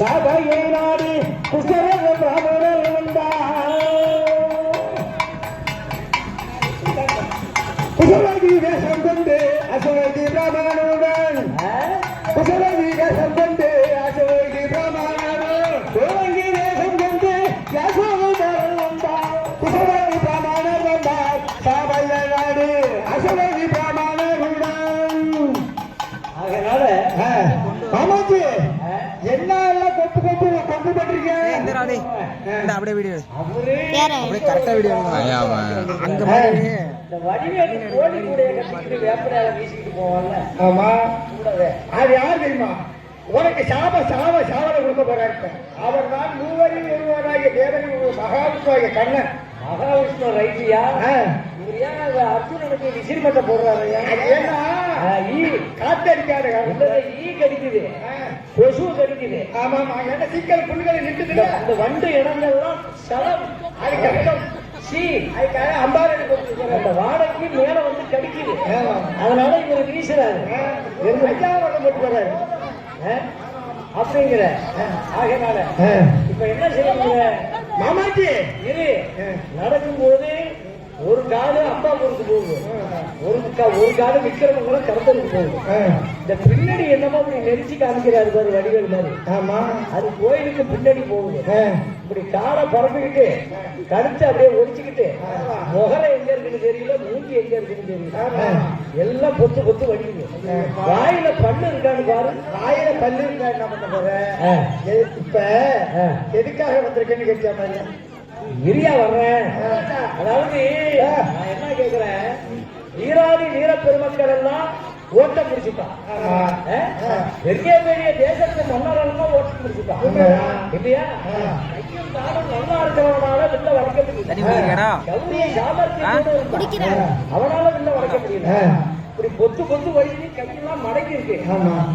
சபையை நாடி குசரக இந்தா அப்படியே வீடியோ அப்படியே கரெக்டா வீடியோ. அங்க மாதிரி ஆமா. அது யார் தெரியுமா? உனக்கு சாப சாப சாவல கொடுக்க போறாரு அவர் தான் மூவரில் ஒருவராகிய தேவனின் ஒரு மகாவிஷ்ணுவாகிய கண்ணன் மகாவிஷ்ணு ரைட்டியா அந்த அர்ஜுனனுக்கு விசிறிமத்தை போடுறாரு. ஏன்னா காத்தடிக்காத ஈ கடிக்குது? கொசு கடிக்குது? ஆமா ஆமா என்ன சிக்கல் புண்களை நின்றுதுல இந்த வண்டு இடங்கள்லாம் சலம் அது கஷ்டம். சீ. அதுக்காக கொடுத்துருக்கிறேன் அந்த வாடகைக்கு மேல வந்து கடிக்குது. அதனால இவர் வீசுறாரு. ஐயாவரம் போட்டு வர்றாரு? அப்படிங்கிற. ஆகையினால இப்ப என்ன செய்யுங்க மாமாஜி இரு. நடக்கும்போது ஒரு காலு அப்பா ஊருக்கு போகுது. ஒரு ஒரு காலு விக்கிரமங்களும் கடத்தலுக்கு போகுது. இந்த பின்னாடி என்னமோ இப்படி நெரிச்சு காமிக்கிறாரு பாரு வடிவேல் மாதிரி. ஆமா. அது கோயிலுக்கு பின்னாடி போகுது. இப்படி காலை பறந்துக்கிட்டு கழுத்து அப்படியே ஒடிச்சுக்கிட்டு முகரை எங்க இருக்குன்னு தெரியல மூஞ்சி எங்க இருக்குன்னு தெரியல. எல்லாம் பொத்து பொத்து வடிக்குது. வாயில பல்லு இருக்கான்னு பாரு. வாயில பல்லு இருந்தா என்ன பண்ண போற? இப்ப. எதுக்காக வந்திருக்கேன்னு கேட்க மாதிரி இரியா வர்றேன். அதாவது நான் என்ன கேக்குறேன்? வீராதி வீர பெருமக்கள் எல்லாம் ஓட்ட முடிச்சுட்டான் ஆமா. பெரிய பெரிய தேசத்து மன்னர் எல்லாம் ஓட்ட முடிச்சுட்டான். இல்லையா. கையும் காலும் நல்லா இருக்கிறவனால வில்ல வளைக்க முடியல. அவனால வில்ல வளைக்க முடியல. இப்படி பொத்து பொத்து வலிக்கு கையெல்லாம் மடக்கி இருக்கு.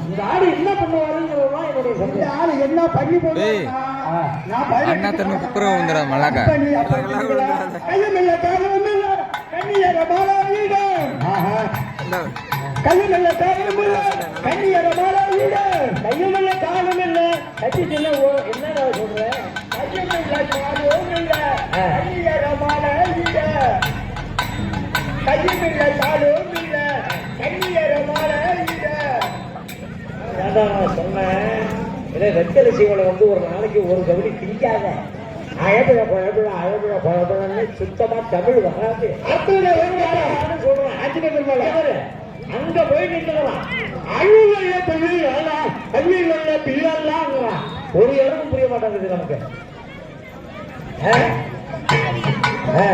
இந்த ஆடு என்ன பண்ணுவாருங்கிறதுதான் என்னுடைய இந்த ஆளு என்ன பண்ணி பதினெட்டு அண்ணா தம்பி குப்புறம் வந்துடா மல்லாக்கா பண்ணி அப்ப பண்ணீங்களா? கையும் இல்ல, காலும் இல்ல, கண்ணியர மாலாவீடு. ஆஹா. இந்தா. கையும் இல்ல, காலும் இல்ல, கண்ணியர மாலாவீடு. கையும் இல்ல காலும் இல்ல கட்டிட்டு இல்ல ஓ- என்னடா சொல்ற கையும் இல்ல, காலும் இல்ல, கண்ணியர மாலாவீடு. கையும் இல்ல, ஏன்டா நான் சொன்னேன் இல்லை வெத்தலை சீவனை வந்து ஒரு நாளைக்கு ஒரு கபடி பிடிக்காத அழகுல குழம்புல அழகுல குழம்புலன்னு சுத்தமா தமிழ் வராது சொல்றேன் ஆஞ்சநேயர்? எவரு? அங்க போய் நின்றுலாம் அழுவல்ல பெரியவளா, அழுவல்ல பிள்ளலா. ஒரு இடமும் புரிய மாட்டேங்குது நமக்கு ஆ? ஆ.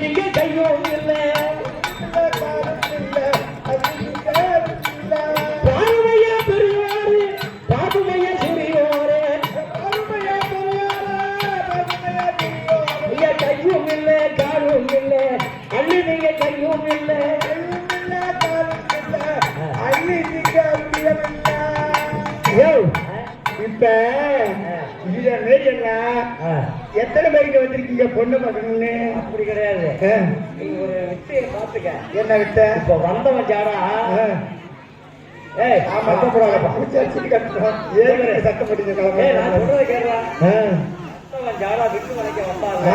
நீங்க கையும் இல்லை இப்ப இத மேய்ச்சல்னா, ஆ. எத்தனை பேருக்கு வந்திருக்கீங்க? பொண்ணு பார்க்கணும்னு அப்படி கிடையாது. நீ ஒரு வித்தையை பார்த்துக்க. என்ன வித்த இப்ப வந்தவன் ஜாடா ஏய் ஆமா. சர்ச்சுக்கு கட்டுறோம். ஏழு படிச்ச ஏய் நான். சொல்றதை கேடுறா ஆ, வந்தவன் ஜாடா விட்டு வளைக்க வந்தாங்க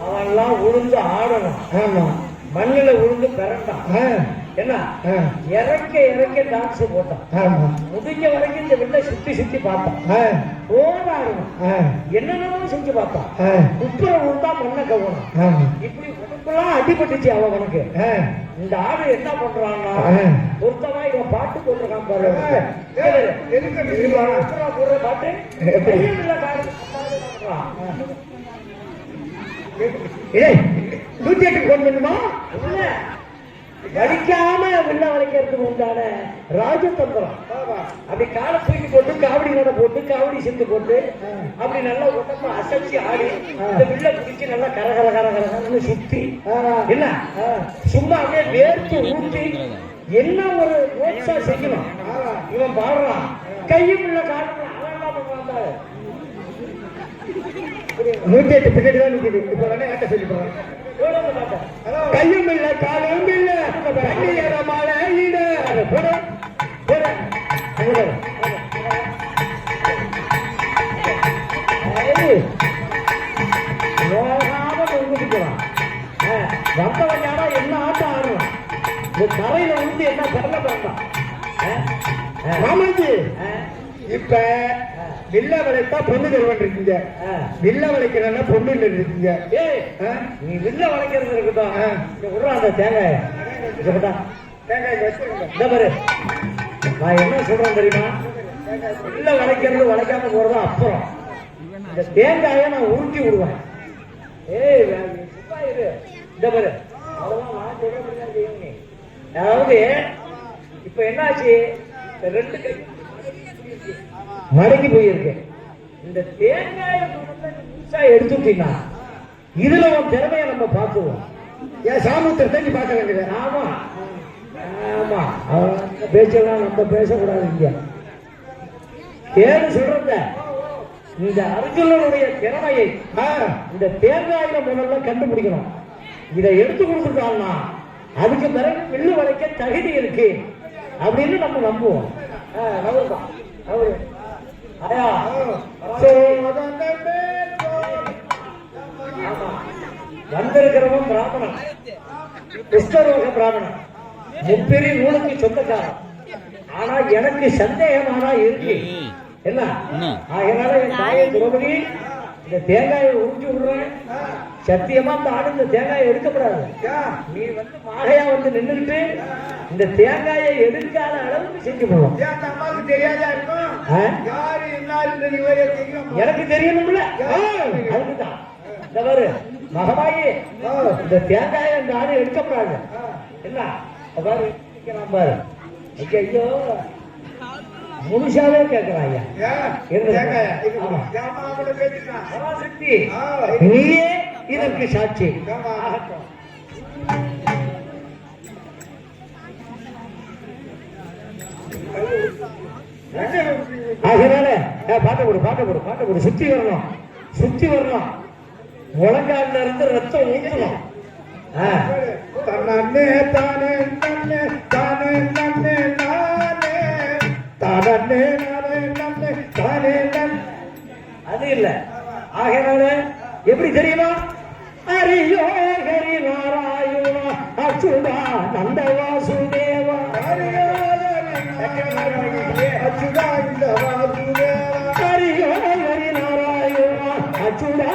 அவன் எல்லாம் உளுந்து ஆடணும். ஆமா. மண்ணுல உளுந்து பிறண்டான் ஆ, என்ன இறக்க இறக்க டான்ஸ் போட்டான். முதிக்க வரைக்கும் இந்த வில்லை சுத்தி சுத்தி பார்த்தான். ஆ, என்னென்னமோ செஞ்சு பார்த்தான். ஆ, உப்புற உளுந்தா மண்ணை கவனம் இப்படி உடம்பெல்லாம் அடிபட்டுச்சு அவன் உனக்கு. ஆ, இந்த ஆடு என்ன பண்றான்னா. ஒருத்தவா இவன் பாட்டு போட்டிருக்கான் பாரு. போடுற பாட்டு. ஏய், நூத்தி எட்டுக்கு போன் பண்ணுமா. வலிக்காம வில்ல வளைக்கிறதுக்கு உண்டான ராஜதந்திரம். அப்படி காலை தூக்கி போட்டு காவடி நட போட்டு காவடி சிந்து போட்டு அப்படி நல்லா உடம்ப அசைச்சு ஆடி இந்த வில்ல பிடிச்சி நல்லா கர கர கர கரன்னு சுத்தி. என்ன? சும்மா அப்படியே வேர்த்து ஊட்டி என்ன ஒரு மோட்சா செய்யணும்? இவன் பாடுறான். கையும் என்ன பண்ணுவான் நூத்தி எட்டு பின்னாடி தான் நிக்குது. இப்ப வேணா ஏட்ட சொல்லி போறேன் கையும் இல்ல காலும் இல்ல கண்ணீர மழையிட போட போட வந்தவன் யாரோ என்ன ஆட்டம் ஆடுறான் இந்த தரையில விழுந்து என்ன பரல பண்ணான் மாமாஜி இப்ப வில்ல வளைத்தா பொண்ணு தருவன் இருக்கீங்க வில்ல வளைக்கிறன்னா பொண்ணு இல்ல இருக்கீங்க ஏய்? நீ வில்ல வளைக்கிறது இருக்கட்டும் விடுறா அந்த தேங்காய. தேங்காய் வச்சிருங்க இந்த பாரு. நான் என்ன சொல்றேன் தெரியுமா? வில்ல வளைக்கிறது வளைக்காம போறது அப்புறம். இந்த தேங்காயை நான் உருட்டி விடுவேன். ஏய் இந்த பாரு. அதாவது இப்ப என்னாச்சு? ரெண்டு கை மடங்கி போயிருக்கேன். இந்த தேங்காய் முதல்ல எடுத்துட்டீங்கன்னா இதுல உன் திறமையை நம்ம பார்த்துவோம். ஏன் சாமுத்திரத்தை நீ பார்க்க வேண்டியது? ஆமா. ஆமா. அவன் பேச்செல்லாம் நம்ம பேசக்கூடாது இங்க. ஏன்னு சொல்றத இந்த அர்ஜுனனுடைய திறமையை இந்த தேங்காயில முதல்ல கண்டுபிடிக்கணும். இதை எடுத்து கொடுத்துட்டான்னா அதுக்கு பிறகு வில்லு வளைக்க தகுதி இருக்கு. அப்படின்னு நம்ம நம்புவோம். ஆ, நம்புறோம். அவரு வந்திருக்கிறவன் பிராமணன். கிருஷ்ணரோக பிராமணன். முப்பெரிய நூலுக்கு சொந்தக்காரன். ஆனா எனக்கு சந்தேகமானா இருக்கு. என்ன? அதனால என் தாயை திரௌபதி இந்த தேங்காயை உறிஞ்சு விடுறேன். சத்தியமா இந்த ஆடு இந்த தேங்காயை எடுக்கப்படாது? நீ வந்து மாகையா வந்து நின்னுட்டு இந்த தேங்காயை எடுக்காத அளவுக்கு செஞ்சு போவோம் அந்த அம்மாவுக்கு தெரியாதா இருக்கும்? யாரு இவரே தெரியும்? எனக்கு தெரியணும்ல. அதுக்குதான் இந்த பாரு மகமாயி இந்த தேங்காயை இந்த ஆடு எடுக்கப்படாது. என்ன? பாரு பாரு. ஐயோ. முழுசாவே? என்ன? ஆ. நீயே இதற்கு சாட்சி. அதனால பாட்டை போடு பாட்டை போடு பாட்டை போடு. சுத்தி வரணும். சுத்தி வரணும். முழங்கால்ல இருந்து ரத்தம் ஊற்றணும் ஆ. தன்னே தானே நன்னே தானே. நன்னே நானே தானே நானே நன்னே தானே அது இல்ல. ஆகையினால எப்படி தெரியுமா? ஹரியோ ஹரி நாராயணா அச்சுதா நந்த வாசுதேவா அச்சுதா இந்த வாசுதேவா ஹரியோ ஹரி நாராயணா அச்சுதா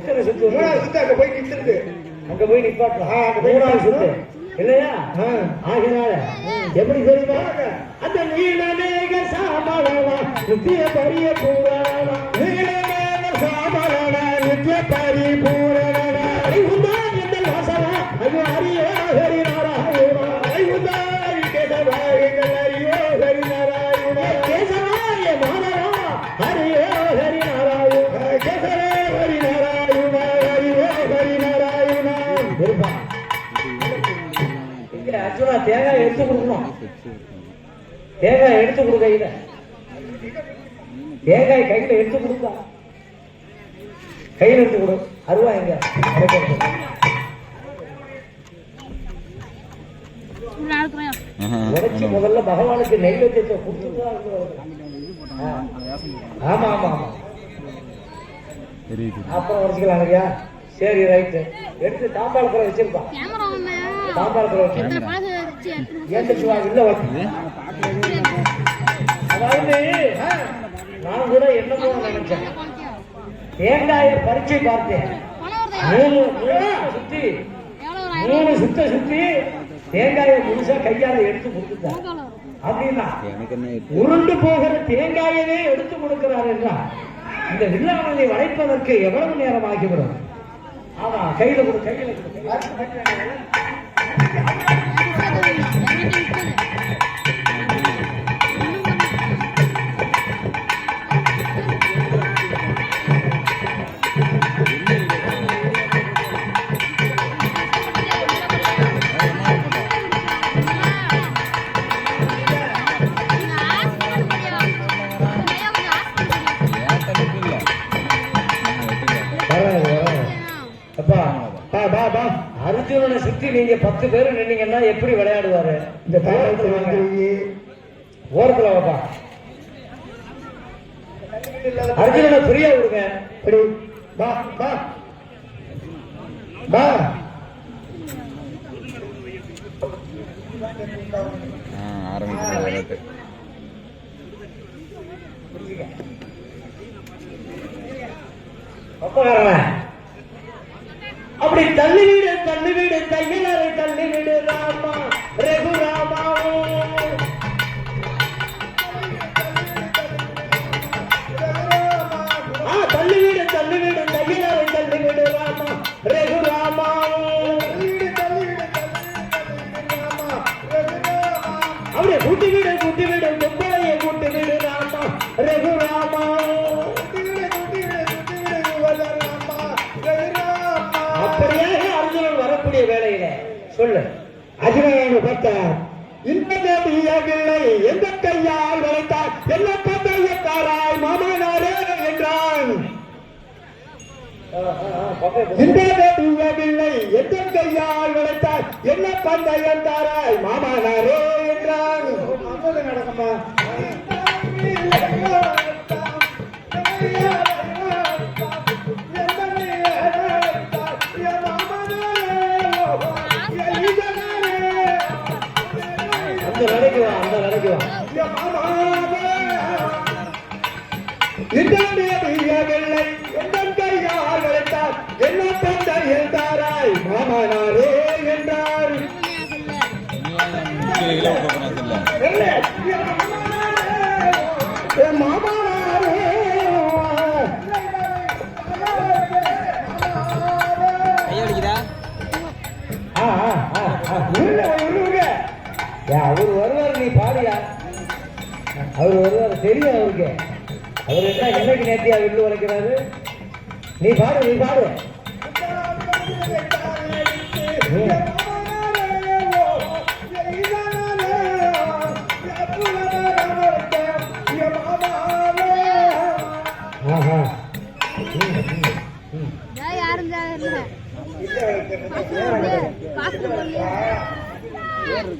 எத்தனை சுத்து மூணாவது சுத்து அங்க போய் நிறுத்துறது அங்க போய் நிப்பாட்டலாம் மூணாவது சுத்து. இல்லையா. ஆகினால எப்படி தெரியுமா? அந்த நீலமேக சாமலவா நித்திய பரிய பூரணா எடுத்து கொடு கையில. தேங்காய் கையில எடுத்து கொடுக்கா கையில எடுத்து கொடு. அருவா எங்க. உடைச்சு முதல்ல பகவானுக்கு நைவேத்தியத்தை கொடுத்துட்டு. ஆமா ஆமா ஆமா. அப்புறம் உடைச்சிக்கலாம் ஐயா. சரி ரைட்டு. எடுத்து தாம்பாளத்துல வச்சிருப்பான் தாம்பாளத்துல வச்சு எத்தனை பழசு வச்சு எடுத்துட்டு வந்து ஏன் இல்ல நான் கூட என்னமோ நினைச்சேன்? தேங்காய பறிச்சு பார்த்தேன். மூணு சுத்தி மூணு சுத்த சுத்தி தேங்காயை முழுசா கையால எடுத்து கொடுத்துட்டார் அப்படின்னா எனக்கு உருண்டு போகிற தேங்காயவே எடுத்து கொடுக்கிறார் என்றால் இந்த வில்லாமலை வளைப்பதற்கு எவ்வளவு நேரம் ஆகிவிடும்? ஆமா கையில கொடு கையில கொடு. நீங்க பத்து பேர் நின்னீங்கன்னா எப்படி விளையாடுவாரு? இந்த ஓரத்துல வாப்பா. அர்ஜுனனை ஃப்ரீயா விடுங்க. இப்படி வா வா வா அப்படி தள்ளி வீடு தள்ளி வீடு தையலறை தள்ளி வீடு ராமா. ரகு என்ன அவர் வருவார் நீ பாடியா அவர் வருவார் தெரியும் அவருக்கு. அவர் என்ன என்னைக்கு நேத்தியா வில்லு வளைக்கிறாரு நீ பாடு நீ பாடு யாரும் தேவையில்லை. காசு போடலையே. போய் காட்டுறேன், வாய் போறியா? என்ன இல்லையா, போட்டு ஒரு வருஷம் ஆச்சு. ஆகையினால, ஆ, ஒப்பனாரண்ணா, ஆ. காவே,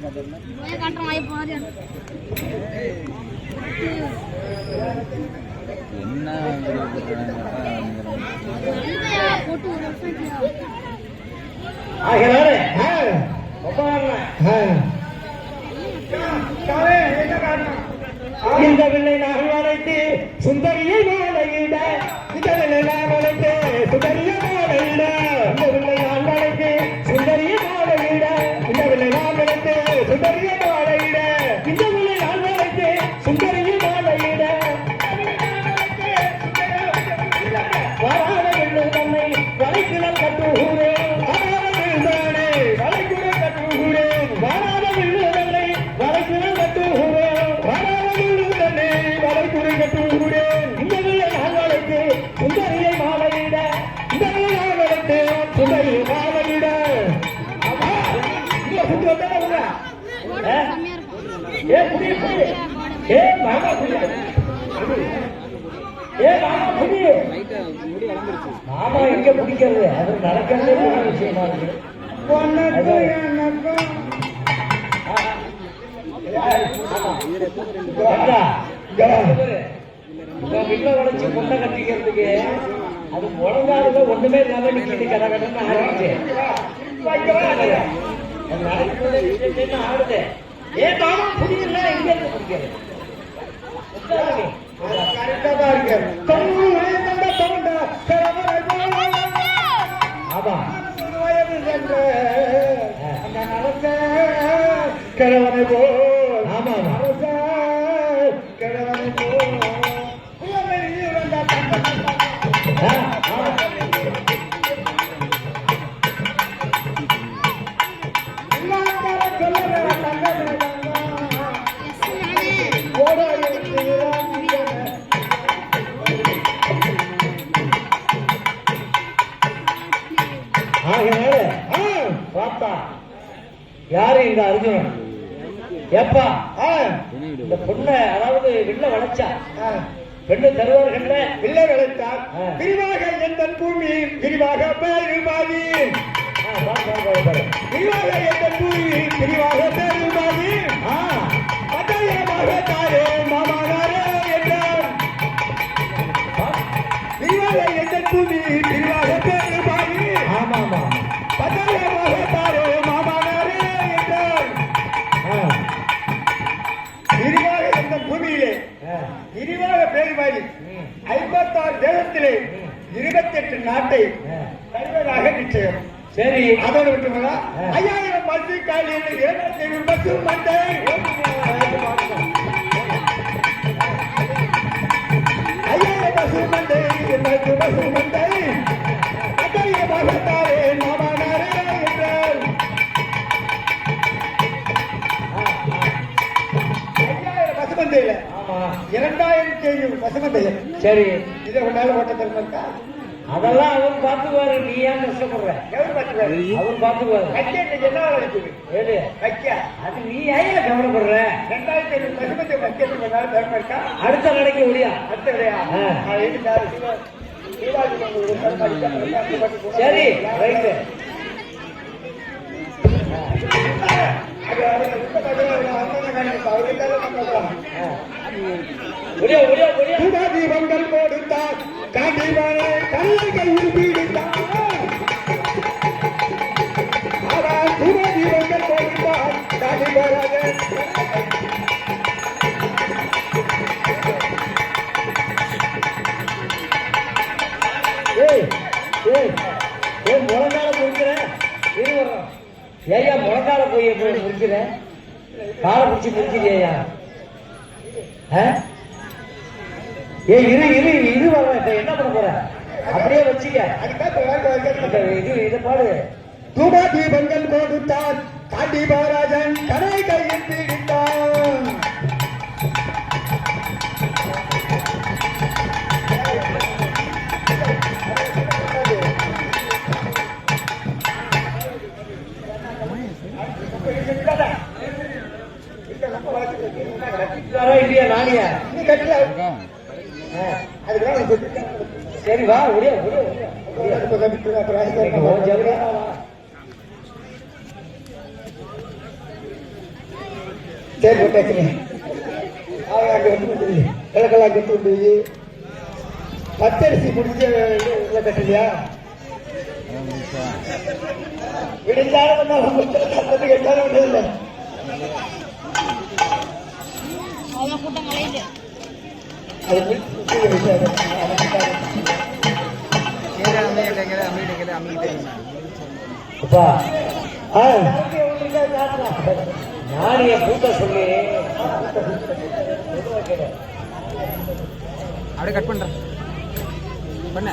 என்ன காரணம்? இந்த வில்லை நாங்கள் அழைத்து சுந்தரியை மாலையிட இந்த வேலை வளைத்து ஏண்டா, உடைச்சு பொண்ணை கட்டிக்கிறதுக்கு அது ஒண்ணுமே இல்லாம நிக்கிட்டு கதை ஆரம்பிச்சு ஆடுது ஏன் புரியல இருந்து கரெக்டா தான் இருக்கு ஆமா வயது சென்ற அந்த நடந்த கிழவனை போ ஆ, ஐம்பத்தாறு தேசத்திலே இருபத்தெட்டு நாட்டை ஆ. தருவதாக நிச்சயம். சரி. அதோடு விட்டுங்களா. ஐயாயிரம் பஸ் காலில் இருநூத்தி ஐநூறு பஸ் மண்டை ஐயாயிரம் பஸ் மண்டை இருநூத்தி பஸ் மண்டை ஐயாயிரமாக தாரே மாமானாரே என்றார். ஐயாயிரம் மண்டையில ஆமா. இரண்டாயிரத்தி ஐநூறு மண்டையில் சரி. இதை கொண்டாலும் ஓட்ட திறமை இருக்கா அதெல்லாம் அவர் பார்த்துக்குவாரு நீ ஏன் கஷ்டப்படுற எவ்வளவு பார்த்துக்காரு அவர் பார்த்துக்குவாரு இன்னைக்கு என்ன இருக்குது ஏடு வைக்க அது நீ ஏன் கவலைப்படுற ரெண்டாயிரத்தி ஐநூறு திறமை இருக்கா அடுத்த நடைக்கு முடியா பண்ணி போனா- சரி ரைட்டு அது தீபங்கள் கொடுத்தார் காண்டிவானை கல்லை கையில் பீடித்தார். அவர் சுடா தீபங்கள் கொடுத்தார் காண்டிவானை முழங்கால முடிக்கிறேன் இரு முழங்கால போய் முடிக்கிறேன் முடிக்கிற காலை பிடிச்சி முடிக்கிறியா ஏ இரு இரு இரு வர்றேன் என்ன பண்ண போற? அப்படியே வச்சுக்க. அதுக்காக இது இதை பாடு. தூபா தீபங்கள் கொடுத்தான் காண்டி மகாராஜன் கரை கையில் பிடித்தான் வர இல்லையா நானியா. நீ கட்டல. கொடுத்துட்டேன். சரி வா அதுக்கு ஜவுளியா வா. சரி கொடுத்துருங்க கிழக்கெல்லாம் கட்டு போய் பச்சரிசி முடிஞ்ச கட்டலையா விடிஞ்சாலும் கேட்டாலும் விடுதில்லை அவன் கூட்டம் கலையுது அது முடிச்சு சொல்லி அப்படியே கட் பண்றேன். பண்ண.